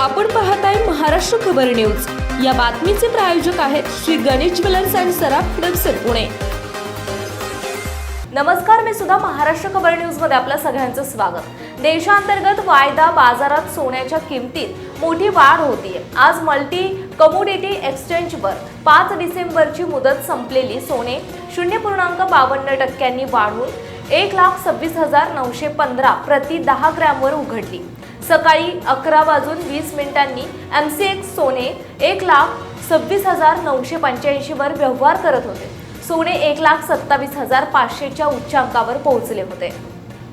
आपण पाहताय महाराष्ट्र खबर न्यूज. या बातमीचे प्रायोजक आहेत श्री गणेश ज्वेलर्स अँड सराफ हडपसर पुणे. नमस्कार मी सुद्धा महाराष्ट्र खबर न्यूजमध्ये आपलं सगळ्यांचं स्वागत. देशांतर्गत वायदा बाजारात सोन्याच्या किमतीत मोठी वाढ होतीये. आज मल्टी कमोडिटी एक्सचेंजवर पाच डिसेंबरची मुदत संपलेली सोने शून्य पूर्णांक बावन्न टक्क्यांनी वाढून एक लाख सव्वीस हजार नऊशे पंधरा प्रति दहा ग्रॅमवर उघडली. सकाळी अकरा वाजून वीस मिनिटांनी एम सी एक्स सोने एक लाख सव्वीस हजार नऊशे पंच्याऐंशीवर व्यवहार करत होते. सोने एक लाख सत्तावीस हजार पाचशेच्या उच्चांकावर पोहोचले होते.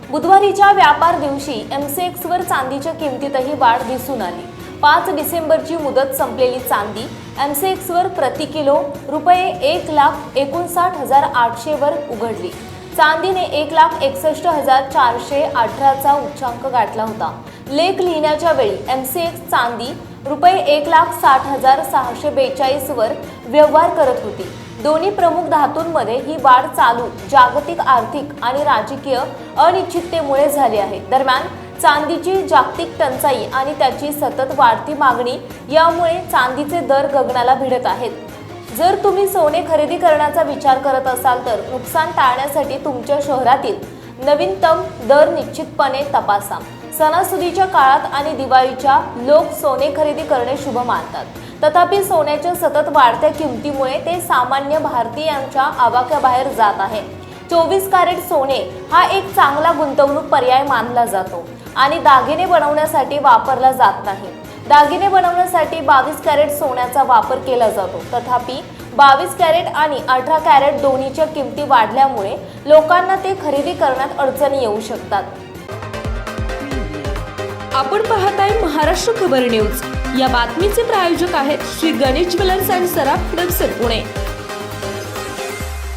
बुधवारीच्या व्यापार दिवशी एम सी एक्सवर चांदीच्या किमतीतही वाढ दिसून आली. पाच डिसेंबरची मुदत संपलेली चांदी एम सी एक्सवर प्रति किलो रुपये एक लाख एकोणसाठ हजार आठशेवर उघडली. चांदीने एक लाख एकसष्ट हजार चारशे अठराचा उच्चांक गाठला होता. लेख लिहिण्याच्या वेळी एम सी एक्स चांदी रुपये एक लाख साठ हजार सहाशे बेचाळीसवर व्यवहार करत होती. दोन्ही प्रमुख धातूंमध्ये ही वाढ चालू जागतिक आर्थिक आणि राजकीय अनिश्चिततेमुळे झाली आहे. दरम्यान चांदीची जागतिक टंचाई आणि त्याची सतत वाढती मागणी यामुळे चांदीचे दर गगनाला भिडत आहेत. जर तुम्ही सोने खरेदी करण्याचा विचार करत असाल तर नुकसान टाळण्यासाठी तुमच्या शहरातील नवीनतम दर निश्चितपणे तपासा. सणासुदीच्या काळात आणि दिवाळीच्या लोक सोने खरेदी करणे शुभ मानतात. तथापि सोन्याच्या सतत वाढत्या किमतीमुळे ते सामान्य भारतीयांच्या आवाक्याबाहेर जात आहे. चोवीस कॅरेट सोने हा एक चांगला गुंतवणूक पर्याय मानला जातो आणि दागिने बनवण्यासाठी वापरला जात नाही. दागिने बनवण्यासाठी बावीस कॅरेट सोन्याचा वापर केला जातो. तथापि बावीस कॅरेट आणि अठरा कॅरेट दोन्हीच्या किमती वाढल्यामुळे लोकांना ते खरेदी करण्यात अडचणी येऊ शकतात. आपण पाहत आहे महाराष्ट्र खबर न्यूज. या बातमीचे प्रायोजक आहेत श्री गणेश ज्वेलर्स अँड सराफ हडपसर पुणे.